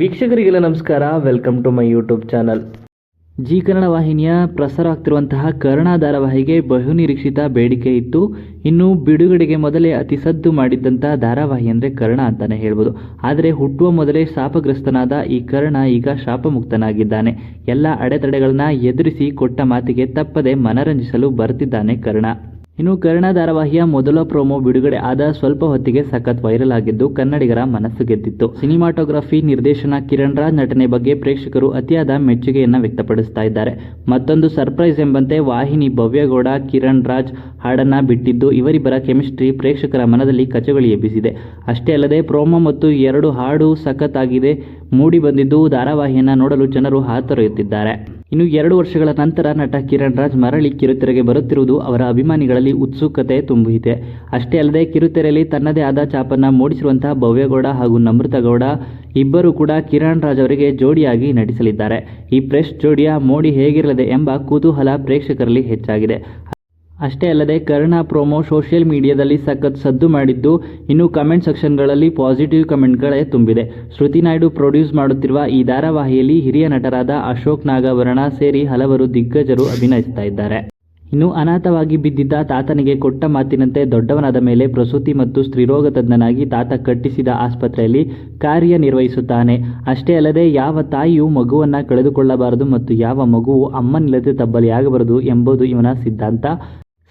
ವೀಕ್ಷಕರಿಗೆಲ್ಲ ನಮಸ್ಕಾರ. Welcome to my YouTube channel Zee Kannada ವಾಹಿನಿಯ ಪ್ರಸಾರ ಆಗ್ತಿರುವಂತಹ ಕರ್ಣ ಧಾರಾವಾಹಿಗೆ ಬಹುನಿರೀಕ್ಷಿತ ಬೇಡಿಕೆ ಇತ್ತು ಇನ್ನು ಬಿಡುಗಡೆಗೆ ಮೊದಲೇ ಅತಿ ಸದ್ದು ಮಾಡಿದ್ದಂಥ ಧಾರಾವಾಹಿ ಅಂದರೆ ಕರ್ಣ ಅಂತಾನೆ ಹೇಳ್ಬೋದು. ಆದರೆ ಹುಟ್ಟುವ ಮೊದಲೇ ಶಾಪಗ್ರಸ್ತನಾದ ಈ ಕರ್ಣ ಈಗ ಶಾಪಮುಕ್ತನಾಗಿದ್ದಾನೆ. ಎಲ್ಲ ಅಡೆತಡೆಗಳನ್ನ ಎದುರಿಸಿ ಕೊಟ್ಟ ಮಾತಿಗೆ ತಪ್ಪದೆ ಮನರಂಜಿಸಲು ಬರ್ತಿದ್ದಾನೆ ಕರ್ಣ. ಇನ್ನು ಕರ್ಣ ಧಾರಾವಾಹಿಯ ಮೊದಲ ಪ್ರೋಮೋ ಬಿಡುಗಡೆ ಆದ ಸ್ವಲ್ಪ ಹೊತ್ತಿಗೆ ಸಖತ್ ವೈರಲ್ ಆಗಿದ್ದು ಕನ್ನಡಿಗರ ಮನಸ್ಸು ಗೆದ್ದಿತ್ತು. ಸಿನಿಮಾಟೋಗ್ರಫಿ ನಿರ್ದೇಶನ ಕಿರಣ್ ರಾಜ್ ನಟನೆ ಬಗ್ಗೆ ಪ್ರೇಕ್ಷಕರು ಅತಿಯಾದ ಮೆಚ್ಚುಗೆಯನ್ನು ವ್ಯಕ್ತಪಡಿಸ್ತಾ ಇದ್ದಾರೆ. ಮತ್ತೊಂದು ಸರ್ಪ್ರೈಸ್ ಎಂಬಂತೆ ವಾಹಿನಿ ಭವ್ಯಗೌಡ, ಕಿರಣ್ ರಾಜ್ ಹಾಡನ್ನ ಬಿಟ್ಟಿದ್ದು ಇವರಿಬ್ಬರ ಕೆಮಿಸ್ಟ್ರಿ ಪ್ರೇಕ್ಷಕರ ಮನದಲ್ಲಿ ಕಚಗಳಿ ಎಬ್ಬಿಸಿದೆ. ಅಷ್ಟೇ ಅಲ್ಲದೆ ಪ್ರೋಮೋ ಮತ್ತು ಎರಡು ಹಾಡು ಸಖತ್ ಆಗಿದೆ, ಮೂಡಿ ಬಂದಿದ್ದು ಧಾರಾವಾಹಿಯನ್ನ ನೋಡಲು ಜನರು ಹಾತೊರೆಯುತ್ತಿದ್ದಾರೆ. ಇನ್ನು ಎರಡು ವರ್ಷಗಳ ನಂತರ ನಟ ಕಿರಣ್ ರಾಜ್ ಮರಳಿ ಕಿರುತೆರೆಗೆ ಬರುತ್ತಿರುವುದು ಅವರ ಅಭಿಮಾನಿಗಳಲ್ಲಿ ಉತ್ಸುಕತೆ ತುಂಬಿದೆ ಅಷ್ಟೇ ಅಲ್ಲದೆ ಕಿರುತೆರೆಯಲ್ಲಿ ತನ್ನದೇ ಆದ ಚಾಪನ್ನ ಮೂಡಿಸಿರುವಂತಹ ಭವ್ಯಗೌಡ ಹಾಗೂ ನಮೃತ ಗೌಡ ಇಬ್ಬರು ಕೂಡ ಕಿರಣ್ ರಾಜ್ ಅವರಿಗೆ ಜೋಡಿಯಾಗಿ ನಟಿಸಲಿದ್ದಾರೆ. ಈ ಪ್ರೆಶ್ ಜೋಡಿಯ ಮೋಡಿ ಹೇಗಿರಲಿದೆ ಎಂಬ ಕುತೂಹಲ ಪ್ರೇಕ್ಷಕರಲ್ಲಿ ಹೆಚ್ಚಾಗಿದೆ. ಅಷ್ಟೇ ಅಲ್ಲದೆ ಕರ್ಣ ಪ್ರೋಮೋ ಸೋಷಿಯಲ್ ಮೀಡಿಯಾದಲ್ಲಿ ಸಖತ್ ಸದ್ದು ಮಾಡಿದ್ದು ಇನ್ನು ಕಮೆಂಟ್ ಸೆಕ್ಷನ್ಗಳಲ್ಲಿ ಪಾಸಿಟಿವ್ ಕಮೆಂಟ್ಗಳೇ ತುಂಬಿದೆ. ಶ್ರುತಿ ನಾಯ್ಡು ಪ್ರೊಡ್ಯೂಸ್ ಮಾಡುತ್ತಿರುವ ಈ ಧಾರಾವಾಹಿಯಲ್ಲಿ ಹಿರಿಯ ನಟರಾದ ಅಶೋಕ್ ನಾಗಾಭರಣ ಸೇರಿ ಹಲವರು ದಿಗ್ಗಜರು ಅಭಿನಯಿಸ್ತಾ ಇದ್ದಾರೆ. ಇನ್ನು ಅನಾಥವಾಗಿ ಬಿದ್ದಿದ್ದ ತಾತನಿಗೆ ಕೊಟ್ಟ ಮಾತಿನಂತೆ ದೊಡ್ಡವನಾದ ಮೇಲೆ ಪ್ರಸೂತಿ ಮತ್ತು ಸ್ತ್ರೀರೋಗ ತಜ್ಞನಾಗಿ ತಾತ ಕಟ್ಟಿಸಿದ ಆಸ್ಪತ್ರೆಯಲ್ಲಿ ಕಾರ್ಯನಿರ್ವಹಿಸುತ್ತಾನೆ. ಅಷ್ಟೇ ಅಲ್ಲದೆ ಯಾವ ತಾಯಿಯು ಮಗುವನ್ನು ಕಳೆದುಕೊಳ್ಳಬಾರದು ಮತ್ತು ಯಾವ ಮಗುವು ಅಮ್ಮನಿಲ್ಲದೆ ತಬ್ಬಲಿಯಾಗಬಾರದು ಎಂಬುದು ಇವನ ಸಿದ್ಧಾಂತ.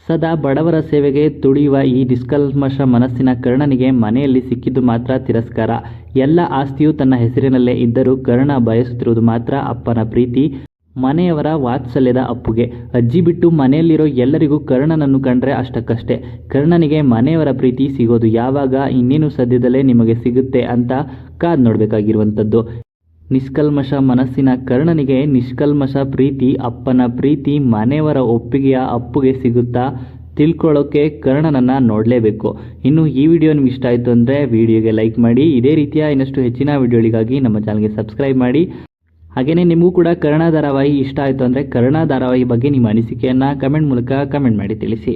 ಸದಾ ಬಡವರ ಸೇವೆಗೆ ತುಡಿಯುವ ಈ ನಿಷ್ಕಲ್ಮಶ ಮನಸ್ಸಿನ ಕರ್ಣನಿಗೆ ಮನೆಯಲ್ಲಿ ಸಿಕ್ಕಿದ್ದು ಮಾತ್ರ ತಿರಸ್ಕಾರ. ಎಲ್ಲ ಆಸ್ತಿಯು ತನ್ನ ಹೆಸರಿನಲ್ಲೇ ಇದ್ದರೂ ಕರ್ಣ ಬಯಸುತ್ತಿರುವುದು ಮಾತ್ರ ಅಪ್ಪನ ಪ್ರೀತಿ. ಮನೆಯವರ ವಾತ್ಸಲ್ಯದ ಅಪ್ಪುಗೆ. ಅಜ್ಜಿ ಬಿಟ್ಟು ಮನೆಯಲ್ಲಿರೋ ಎಲ್ಲರಿಗೂ ಕರ್ಣನನ್ನು ಕಂಡ್ರೆ ಅಷ್ಟಕ್ಕಷ್ಟೇ. ಕರ್ಣನಿಗೆ ಮನೆಯವರ ಪ್ರೀತಿ ಸಿಗೋದು ಯಾವಾಗ, ಇನ್ನೇನು ಸದ್ಯದಲ್ಲೇ ನಿಮಗೆ ಸಿಗುತ್ತೆ ಅಂತ ಕಾದ್ ನೋಡಬೇಕಾಗಿರುವಂಥದ್ದು. ನಿಷ್ಕಲ್ಮಶ ಮನಸ್ಸಿನ ಕರ್ಣನಿಗೆ ನಿಷ್ಕಲ್ಮಶ ಪ್ರೀತಿ, ಅಪ್ಪನ ಪ್ರೀತಿ, ಮನೆಯವರ ಒಪ್ಪಿಗೆಯ ಅಪ್ಪುಗೆ ಸಿಗುತ್ತಾ ತಿಳ್ಕೊಳ್ಳೋಕ್ಕೆ ಕರ್ಣನನ್ನು ನೋಡಲೇಬೇಕು. ಇನ್ನು ಈ ವಿಡಿಯೋ ನಿಮ್ಗೆ ಇಷ್ಟ ಆಯಿತು ಅಂದರೆ ವಿಡಿಯೋಗೆ ಲೈಕ್ ಮಾಡಿ, ಇದೇ ರೀತಿಯ ಇನ್ನಷ್ಟು ಹೆಚ್ಚಿನ ವಿಡಿಯೋಗಳಿಗಾಗಿ ನಮ್ಮ ಚಾನಲ್ಗೆ ಸಬ್ಸ್ಕ್ರೈಬ್ ಮಾಡಿ. ಹಾಗೆಯೇ ನಿಮಗೂ ಕೂಡ ಕರ್ಣ ಧಾರಾವಾಹಿ ಇಷ್ಟ ಆಯಿತು ಅಂದರೆ ಕರ್ಣ ಧಾರಾವಾಹಿ ಬಗ್ಗೆ ನಿಮ್ಮ ಅನಿಸಿಕೆಯನ್ನು ಕಮೆಂಟ್ ಮೂಲಕ ಕಮೆಂಟ್ ಮಾಡಿ ತಿಳಿಸಿ.